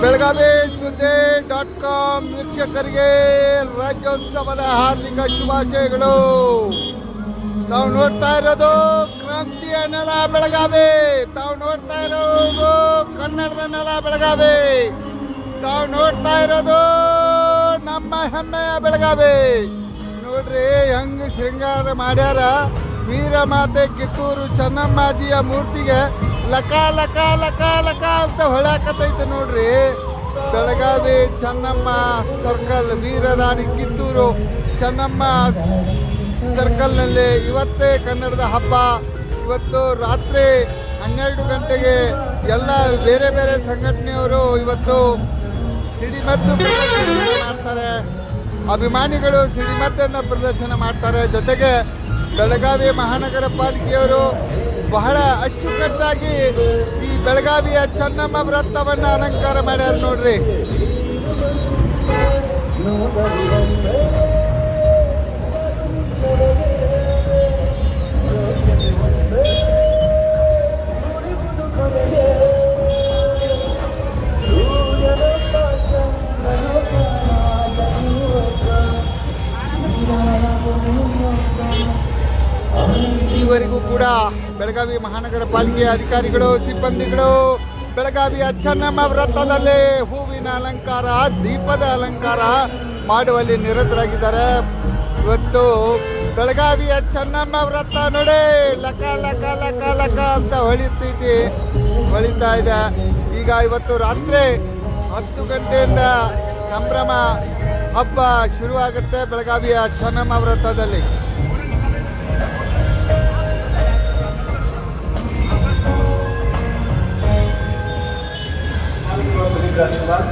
ಬೆಳಗಾವಿ ಸುದ್ದಿ dot com ವೀಕ್ಷಕರಿಗೆ ರಾಜ್ಯೋತ್ಸವದ ಹಾರ್ದಿಕ ಶುಭಾಶಯಗಳು. ತಾವು ನೋಡ್ತಾ ಇರೋದು ಕ್ರಾಂತಿಯ ನೆಲ ಬೆಳಗಾವಿ. ತಾವು ನೋಡ್ತಾ ಇರೋದು ಕನ್ನಡದ ನೆಲ ಬೆಳಗಾವಿ. ತಾವು ನೋಡ್ತಾ ಇರೋದು ನಮ್ಮ ಹೆಮ್ಮೆಯ ಬೆಳಗಾವಿ. ನೋಡ್ರಿ ಹೆಂಗ್ ಶೃಂಗಾರ ಮಾಡ್ಯಾರ. ವೀರಮಾತೆ ಕಿತ್ತೂರು ಚೆನ್ನಮ್ಮಾಜಿಯ ಮೂರ್ತಿಗೆ ಲಕ ಲಕ ಲಕ ಲಕ ಅಂತ ಹೊಳ್ಯಾಕತೈತೆ ನೋಡ್ರಿ. ಬೆಳಗಾವಿ ಚೆನ್ನಮ್ಮ ಸರ್ಕಲ್ ವೀರರಾಣಿ ಕಿತ್ತೂರು ಚೆನ್ನಮ್ಮ ಸರ್ಕಲ್ನಲ್ಲಿ ಇವತ್ತೇ ಕನ್ನಡದ ಹಬ್ಬ. ಇವತ್ತು ರಾತ್ರಿ ಹನ್ನೆರಡು ಗಂಟೆಗೆ ಎಲ್ಲ ಬೇರೆ ಬೇರೆ ಸಂಘಟನೆಯವರು ಇವತ್ತು ಸಿಡಿಮದ್ದು ಮಾಡ್ತಾರೆ. ಅಭಿಮಾನಿಗಳು ಸಿಡಿಮದ್ದನ್ನು ಪ್ರದರ್ಶನ ಮಾಡ್ತಾರೆ. ಜೊತೆಗೆ ಬೆಳಗಾವಿ ಮಹಾನಗರ ಪಾಲಿಕೆಯವರು ಬಹಳ ಅಚ್ಚುಕಟ್ಟಾಗಿ ಈ ಬೆಳಗಾವಿಯ ಚೆನ್ನಮ್ಮ ವೃತ್ತವನ್ನು ಅಲಂಕಾರ ಮಾಡ್ಯಾರ ನೋಡ್ರಿ. ಬೆಳಗಾವಿ ಮಹಾನಗರ ಪಾಲಿಕೆಯ ಅಧಿಕಾರಿಗಳು, ಸಿಬ್ಬಂದಿಗಳು, ಬೆಳಗಾವಿಯ ಚೆನ್ನಮ್ಮ ವೃತ್ತದಲ್ಲಿ ಹೂವಿನ ಅಲಂಕಾರ, ದೀಪದ ಅಲಂಕಾರ ಮಾಡುವಲ್ಲಿ ನಿರತರಾಗಿದ್ದಾರೆ. ಇವತ್ತು ಬೆಳಗಾವಿಯ ಚೆನ್ನಮ್ಮ ವೃತ್ತ ನೋಡಿ, ಲಕ ಲಕ ಲಕ ಲಕ ಅಂತ ಹೊಳಿತೈತಿ ಹೊಳಿತಾ ಇದೆ. ಈಗ ಇವತ್ತು ರಾತ್ರಿ ಹತ್ತು ಗಂಟೆಯಿಂದ ಸಂಭ್ರಮ ಹಬ್ಬ ಶುರುವಾಗುತ್ತೆ ಬೆಳಗಾವಿಯ ಚೆನ್ನಮ್ಮ ವೃತ್ತದಲ್ಲಿ.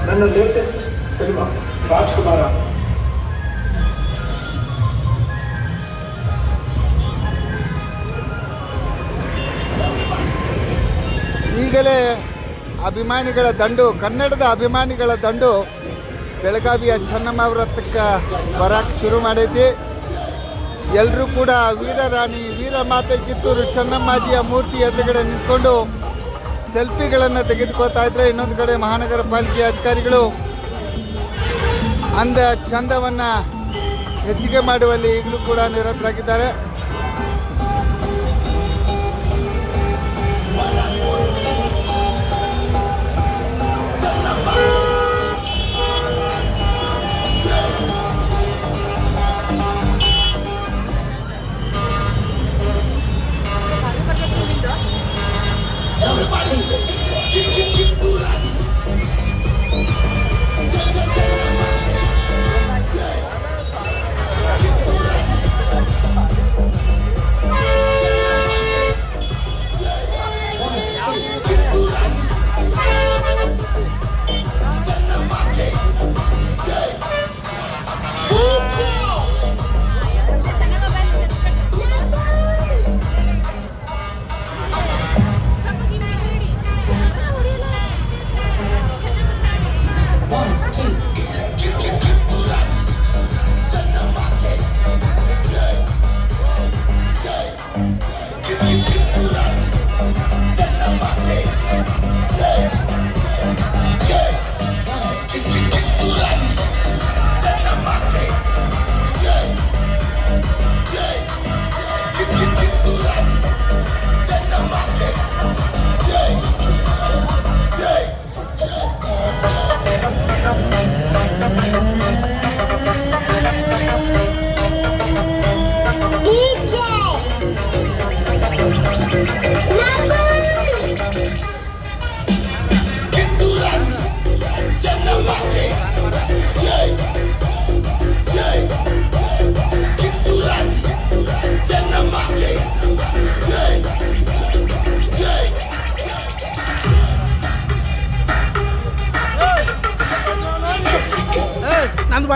ನನ್ನ ಲೇಟೆಸ್ಟ್ ಸಿನಿಮಾ ರಾಜ್ಕುಮಾರ ಈಗಲೇ ಅಭಿಮಾನಿಗಳ ದಂಡು, ಕನ್ನಡದ ಅಭಿಮಾನಿಗಳ ದಂಡು, ಬೆಳಗಾವಿಯ ಚೆನ್ನಮ್ಮ ವೃತ್ತಕ್ಕೆ ಬರಕ್ಕೆ ಶುರು ಮಾಡೈತಿ ಎಲ್ಲರೂ ಕೂಡ ವೀರರಾಣಿ ವೀರಮಾತೆ ಕಿತ್ತೂರು ಚೆನ್ನಮ್ಮಾಜಿಯ ಮೂರ್ತಿ ಎದುರುಗಡೆ ನಿಂತ್ಕೊಂಡು ಸೆಲ್ಫಿಗಳನ್ನು ತೆಗೆದುಕೊಳ್ತಾ ಇದ್ರೆ ಇನ್ನೊಂದು ಕಡೆ ಮಹಾನಗರ ಪಾಲಿಕೆ ಅಧಿಕಾರಿಗಳು ಅಂದ ಚಂದವನ್ನು ಹೆಚ್ಚಿಗೆ ಮಾಡುವಲ್ಲಿ ಈಗಲೂ ಕೂಡ ನಿರತರಾಗಿದ್ದಾರೆ.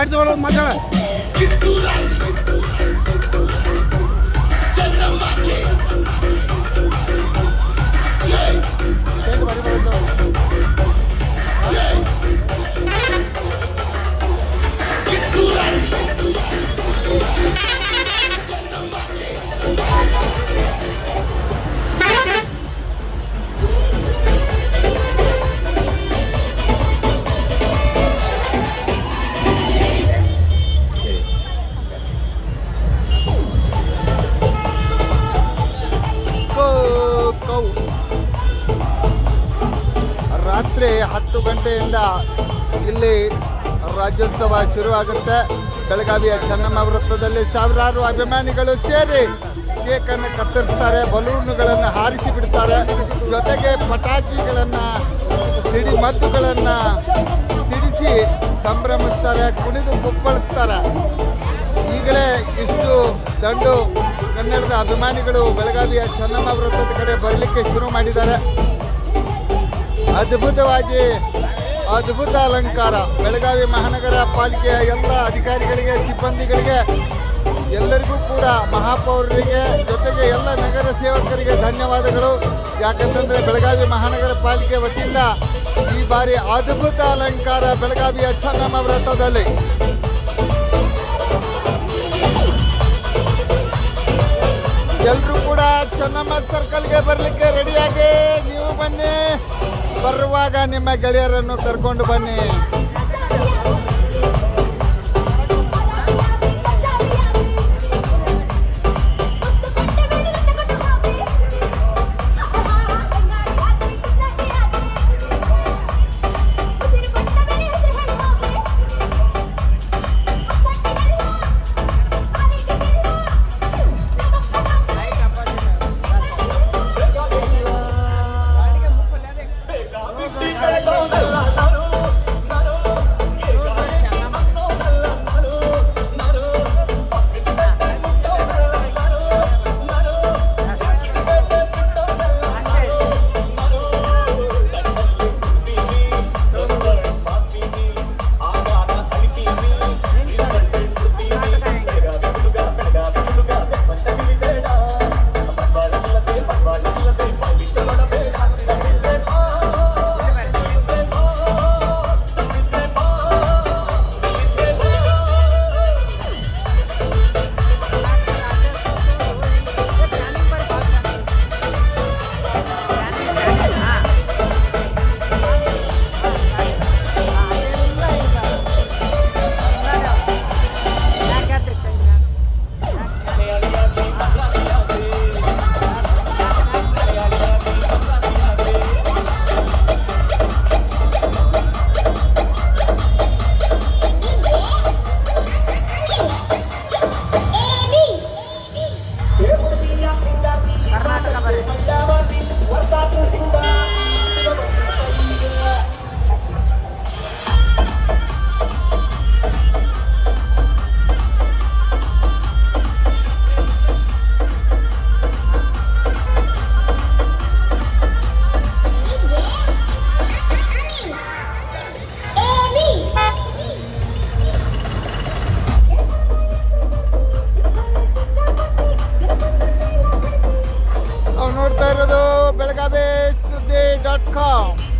ನಂದು ಬಾಡಿ ತಗೊಳ್ಳೋದು ಮಾತಾಡ ರಾತ್ರಿ ಹತ್ತು ಗಂಟೆಯಿಂದ ಇಲ್ಲಿ ರಾಜ್ಯೋತ್ಸವ ಶುರುವಾಗುತ್ತೆ. ಬೆಳಗಾವಿಯ ಚೆನ್ನಮ್ಮ ವೃತ್ತದಲ್ಲಿ ಸಾವಿರಾರು ಅಭಿಮಾನಿಗಳು ಸೇರಿ ಕೇಕನ್ನು ಕತ್ತರಿಸ್ತಾರೆ, ಬಲೂನುಗಳನ್ನು ಹಾರಿಸಿ ಬಿಡ್ತಾರೆ. ಜೊತೆಗೆ ಪಟಾಕಿಗಳನ್ನು ಸಿಡಿಮದ್ದುಗಳನ್ನು ಸಿಡಿಸಿ ಸಂಭ್ರಮಿಸ್ತಾರೆ, ಕುಣಿದು ಕುಪ್ಪಳಿಸ್ತಾರೆ. ಈಗಲೇ ಇಷ್ಟು ದಂಡು ಕನ್ನಡದ ಅಭಿಮಾನಿಗಳು ಬೆಳಗಾವಿಯ ಚನ್ನಮ್ಮ ವೃತ್ತದ ಕಡೆ ಬರಲಿಕ್ಕೆ ಶುರು ಮಾಡಿದ್ದಾರೆ. ಅದ್ಭುತವಾಗಿ, ಅದ್ಭುತ ಅಲಂಕಾರ. ಬೆಳಗಾವಿ ಮಹಾನಗರ ಪಾಲಿಕೆಯ ಎಲ್ಲ ಅಧಿಕಾರಿಗಳಿಗೆ, ಸಿಬ್ಬಂದಿಗಳಿಗೆ, ಎಲ್ಲರಿಗೂ ಕೂಡ ಮಹಾಪೌರರಿಗೆ ಜೊತೆಗೆ ಎಲ್ಲ ನಗರ ಸೇವಕರಿಗೆ ಧನ್ಯವಾದಗಳು. ಯಾಕಂತಂದರೆ ಬೆಳಗಾವಿ ಮಹಾನಗರ ಪಾಲಿಕೆ ವತಿಯಿಂದ ಈ ಬಾರಿ ಅದ್ಭುತ ಅಲಂಕಾರ ಬೆಳಗಾವಿಯ ಚನ್ನಮ್ಮ ವೃತ್ತದಲ್ಲಿ ಎಲ್ಲರೂ ಕೂಡ ಚೆನ್ನಮ್ಮ ಸರ್ಕಲ್ಗೆ ಬರಲಿಕ್ಕೆ ರೆಡಿಯಾಗಿ ನೀವು ಬನ್ನಿ. ಬರುವಾಗ ನಿಮ್ಮ ಗೆಳೆಯರನ್ನು ಕರ್ಕೊಂಡು ಬನ್ನಿ. ಸುದ್ದಿ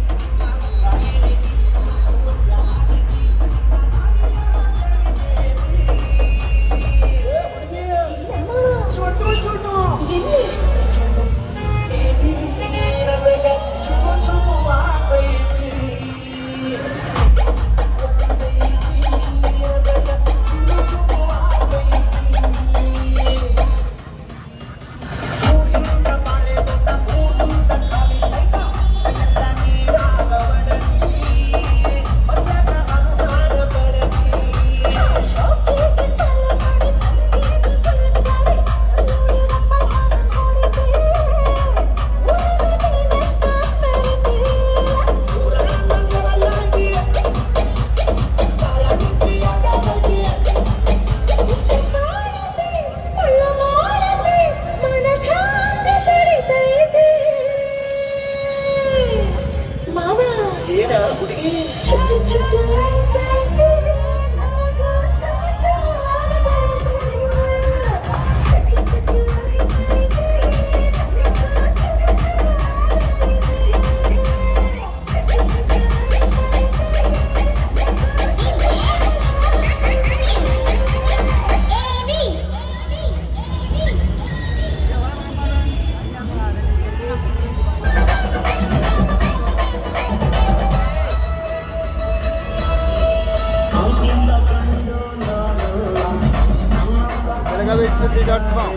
Bhagavisthuti dot com.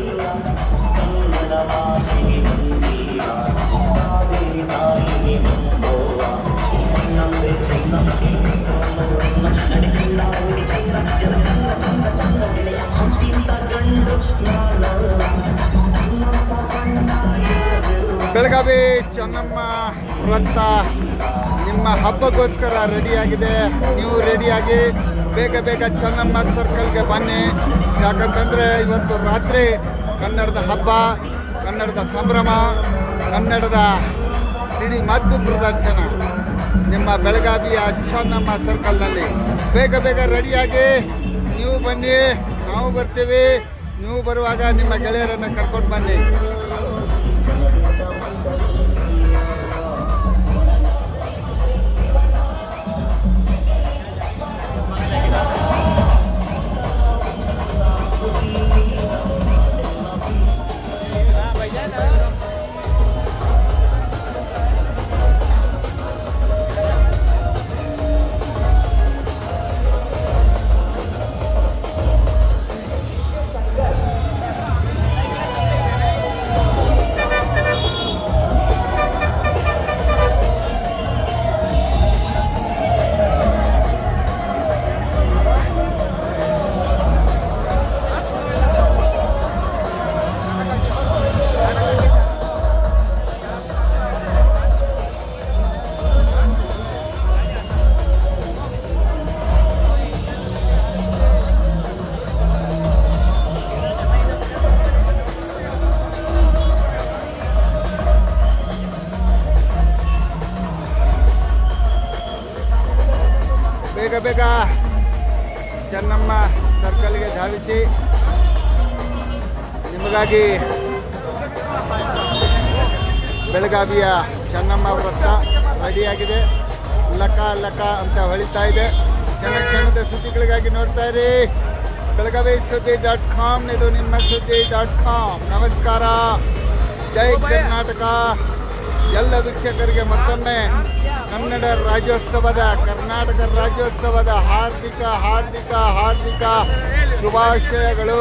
Belagavi Chennamma ವೃತ್ತ ನಿಮ್ಮ ಹಬ್ಬಕ್ಕೋಸ್ಕರ ರೆಡಿಯಾಗಿದೆ. ನೀವು ರೆಡಿಯಾಗಿ ಬೇಗ ಬೇಗ ಚೆನ್ನಮ್ಮ ಸರ್ಕಲ್ಗೆ ಬನ್ನಿ. ಯಾಕಂತಂದರೆ ಇವತ್ತು ರಾತ್ರಿ ಕನ್ನಡದ ಹಬ್ಬ, ಕನ್ನಡದ ಸಂಭ್ರಮ, ಕನ್ನಡದ ಸಿಡಿ ಮದ್ದು ಪ್ರದರ್ಶನ ನಿಮ್ಮ ಬೆಳಗಾವಿಯ ಚೆನ್ನಮ್ಮ ಸರ್ಕಲ್ನಲ್ಲಿ. ಬೇಗ ಬೇಗ ರೆಡಿಯಾಗಿ ನೀವು ಬನ್ನಿ, ನಾವು ಬರ್ತೀವಿ. ನೀವು ಬರುವಾಗ ನಿಮ್ಮ ಗೆಳೆಯರನ್ನು ಕರ್ಕೊಂಡು ಬನ್ನಿ. ಧಾವಿಸಿ. ನಿಮಗಾಗಿ ಬೆಳಗಾವಿಯ ಚೆನ್ನಮ್ಮ ವೃತ್ತ ರೆಡಿಯಾಗಿದೆ. ಲಕ ಲಕ ಅಂತ ಹೊಳಿತಾ ಇದೆ. ಚೆನ್ನ ಕ್ಷಣದ ಸುದ್ದಿಗಳಿಗಾಗಿ ನೋಡ್ತಾ ಇರಿ. ಬೆಳಗಾವಿ ಸುದ್ದಿ ಡಾಟ್ ಕಾಮ್ ಇದು ನಿಮ್ಮ ಸುದ್ದಿ ಡಾಟ್ ಕಾಮ್. ನಮಸ್ಕಾರ. ಜೈ ಕರ್ನಾಟಕ. ಎಲ್ಲ ವೀಕ್ಷಕರಿಗೆ ಮತ್ತೊಮ್ಮೆ ಕನ್ನಡ ರಾಜ್ಯೋತ್ಸವದ, ಕರ್ನಾಟಕ ರಾಜ್ಯೋತ್ಸವದ ಹಾರ್ದಿಕ ಹಾರ್ದಿಕ ಹಾರ್ದಿಕ ಶುಭಾಶಯಗಳು.